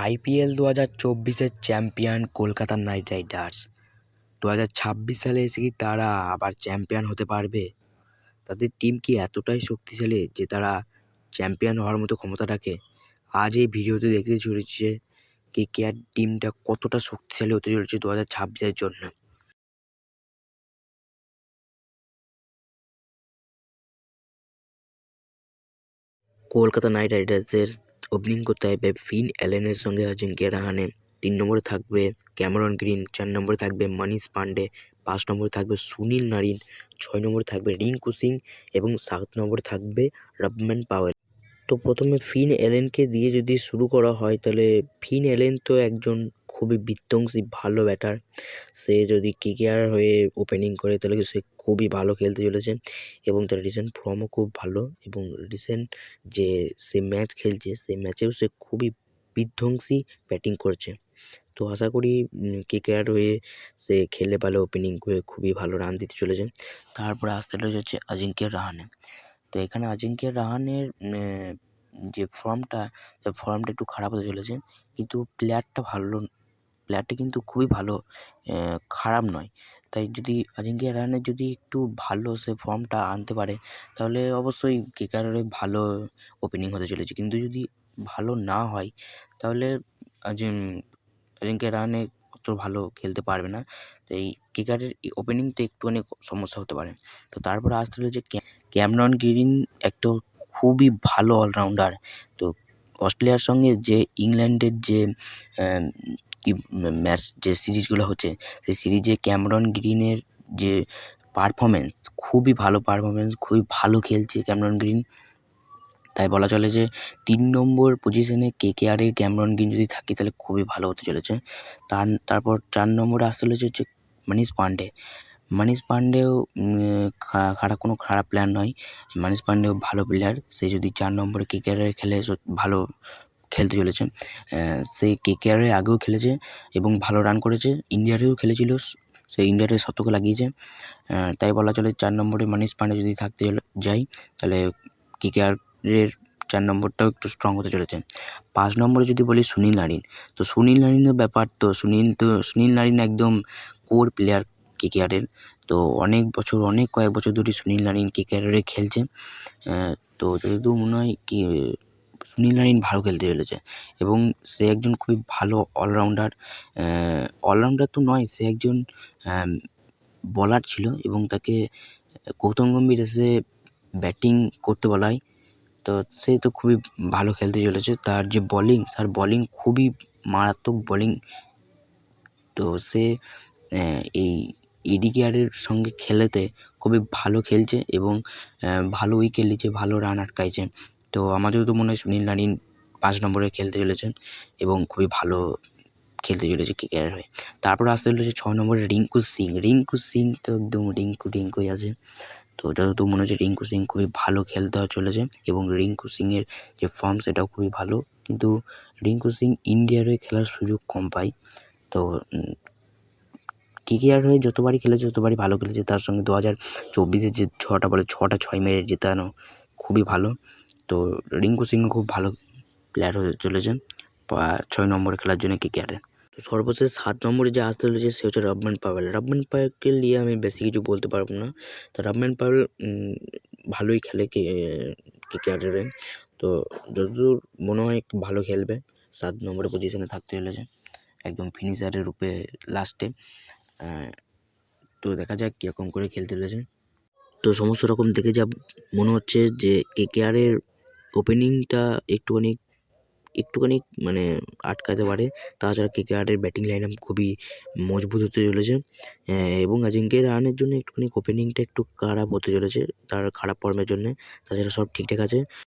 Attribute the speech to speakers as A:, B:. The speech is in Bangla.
A: আইপিএল দু হাজার চব্বিশের চ্যাম্পিয়ন কলকাতা নাইট রাইডার্স। দু হাজার ছাব্বিশ সালে এসে কি তারা আবার চ্যাম্পিয়ন হতে পারবে? তাদের টিম কি এতটাই শক্তিশালী যে তারা চ্যাম্পিয়ন হওয়ার মতো ক্ষমতা রাখে? আজ এই ভিডিওতে দেখতে চলেছে কে কে আর টিমটা কতটা শক্তিশালী হতে চলেছে দু হাজার ছাব্বিশের জন্য। কলকাতা নাইট রাইডার্সের ওপেনিং করতে হবে ফিন অ্যালেনের সঙ্গে অজিঙ্ক্য রাহানে তিন নম্বরে থাকবে ক্যামেরন গ্রিন, চার নম্বরে থাকবে মনীষ পান্ডে, পাঁচ নম্বরে থাকবে সুনীল নারিন, ছয় নম্বরে থাকবে রিঙ্কু সিং এবং সাত নম্বরে থাকবে রবম্যান পাওয়েল। তো প্রথমে ফিন অ্যালেনকে দিয়ে যদি শুরু করা হয়, তাহলে ফিন এলেন তো একজন খুবই বিধ্বংসী, ভালো ব্যাটার। সে যদি কেকেআর হয়ে ওপেনিং করে, তাহলে সে খুবই ভালো খেলতে চলেছে এবং তার রিসেন্ট ফর্মও খুব ভালো এবং রিসেন্ট যে সে ম্যাচ খেলছে, সেই ম্যাচেও সে খুবই বিধ্বংসী ব্যাটিং করছে। তো আশা করি কেকেআর হয়ে সে খেলে ভালো ওপেনিং করে খুবই ভালো রান দিতে চলেছে। তারপরে আসতে চলেছে হচ্ছে অজিঙ্ক্য রাহানে। তো এখানে অজিঙ্ক্য রাহানের যে ফর্মটা ফর্মটা একটু খারাপ হতে চলেছে। কিন্তু প্লেয়ারটা ভালো প্লেয়ারটা কিন্তু খুবই ভালো খারাপ নয়। তাই যদি অজিঙ্ক্য রাহানের যদি একটু ভালো সে ফর্মটা আনতে পারে, তাহলে অবশ্যই কেকেআরের হয়ে ভালো ওপেনিং হতে চলেছে। কিন্তু যদি ভালো না হয়, তাহলে অজিঙ্ক্য রাহানে অত ভালো খেলতে পারবে না। তো এই কেকেআরের ওপেনিংটা একটুখানি সমস্যা হতে পারে। তো তারপরে আসতে চলেছে ক্যামেরন গ্রিন একটা খুবই ভালো অলরাউন্ডার তো অস্ট্রেলিয়ার সঙ্গে যে ইংল্যান্ডের যে কি, ম্যাচ, যে সিরিজগুলো হচ্ছে, সেই সিরিজে ক্যামেরন গ্রিনের যে পারফরমেন্স খুবই ভালো পারফরমেন্স খুবই ভালো খেলছে ক্যামেরন গ্রিন। তাই বলা চলে যে তিন নম্বর পজিশনে কে কে কেকেআরের ক্যামেরন গ্রিন যদি থাকে, তাহলে খুবই ভালো হতে চলেছে। তার, তারপর চার নম্বরে আসতে চলেছে হচ্ছে মনীষ পান্ডে। মনীষ পান্ডেও খারাপ কোনো খারাপ প্লেয়ার নয়। মনীষ পান্ডেও ভালো প্লেয়ার সে যদি চার নম্বরে কেকেআরে খেলে ভালো খেলতে চলেছে। সে কেকেআরে আগেও খেলেছে এবং ভালো রান করেছে। ইন্ডিয়ারেও খেলেছিল, সে ইন্ডিয়াতে শতক লাগিয়েছে। তাই বলা চলে চার নম্বরে মনীষ পান্ডে যদি থাকতে যায়, তাহলে কেকেআরের চার নম্বরটাও একটু স্ট্রং হতে চলেছে। পাঁচ নম্বরে যদি বলি সুনীল নারিন, তো সুনীল নারিনের ব্যাপার তো, সুনীল তো, সুনীল নারিন একদম কোর প্লেয়ার কেকেআরের তো অনেক বছর, অনেক কয়েক বছর ধরে সুনীল নারিন কেকেআরে খেলছে। তো যতদূর মনে হয় কি, সুনীল নারিন ভালো খেলতে চলেছে। এবং সে একজন খুবই ভালো অলরাউন্ডার অলরাউন্ডার তো নয়, সে একজন বলার ছিল এবং তাকে গৌতম গম্ভীর এসে ব্যাটিং করতে বলা হয়। তো সে তো খুবই ভালো খেলতে চলেছে। তার যে বলিং তার বলিং খুবই মারাত্মক বলিং তো সে এই এডি কেয়ারের সঙ্গে খেলেতে খুবই ভালো খেলছে এবং ভালো উইকেট নিচ্ছে, ভালো রান আটকাইছে। তো আমাদেরও তো মনে হয় সুনীল নারিন পাঁচ নম্বরে খেলতে চলেছেন এবং খুবই ভালো খেলতে চলেছে কেকেআরের হয়ে। তারপরে আসতে চলেছে ছ নম্বরে রিঙ্কু সিং। রিঙ্কু সিং তো একদম রিঙ্কু রিঙ্কুই আছে। তো যতদূর মনে হচ্ছে রিঙ্কু সিং খুবই ভালো খেলতে চলেছে এবং রিঙ্কু সিংয়ের যে ফর্ম সেটাও খুবই ভালো। কিন্তু রিঙ্কু সিং ইন্ডিয়ার হয়ে খেলার সুযোগ কম পায়। তো কেকেআর হয়ে যতবারই খেলেছে ততবারই ভালো খেলেছে, তার সঙ্গে দু হাজার চব্বিশের যে ছটা বলে ছটা, ছয় মেরে জেতানো খুবই ভালো। তো রিঙ্কু সিংও খুব ভালো প্লেয়ার হয়ে চলেছে ছয় নম্বরে খেলার জন্য কেকেআরে তো সর্বশেষ সাত নম্বরে যে আসতে চলেছে, সে হচ্ছে রবম্যান পাওয়েল রবম্যান পাওয়েলকে নিয়ে আমি বেশি কিছু বলতে পারব না। তো রবম্যান পাওয়েল ভালোই খেলে কে কেকেআরের তো যতদূর মনে হয় ভালো খেলবে, সাত নম্বরে পজিশনে থাকতে চলেছে। একদম ফিনিশারের রূপে লাস্টে তো দেখা যাক কীরকম করে খেলতে চলেছে তো সমস্ত রকম দেখে যা মনে হচ্ছে যে কে কেকেআরের ওপেনিংটা একটুখানি একটুখানি মানে আটকাতে পারে। তাছাড়া কে কেকেআরের ব্যাটিং লাইন আপ খুবই মজবুত হতে চলেছে। এবং অজিঙ্ক্য রানের জন্য একটুখানি ওপেনিংটা একটু খারাপ হতে চলেছে, তার খারাপ ফর্মের জন্যে। তাছাড়া সব ঠিকঠাক আছে।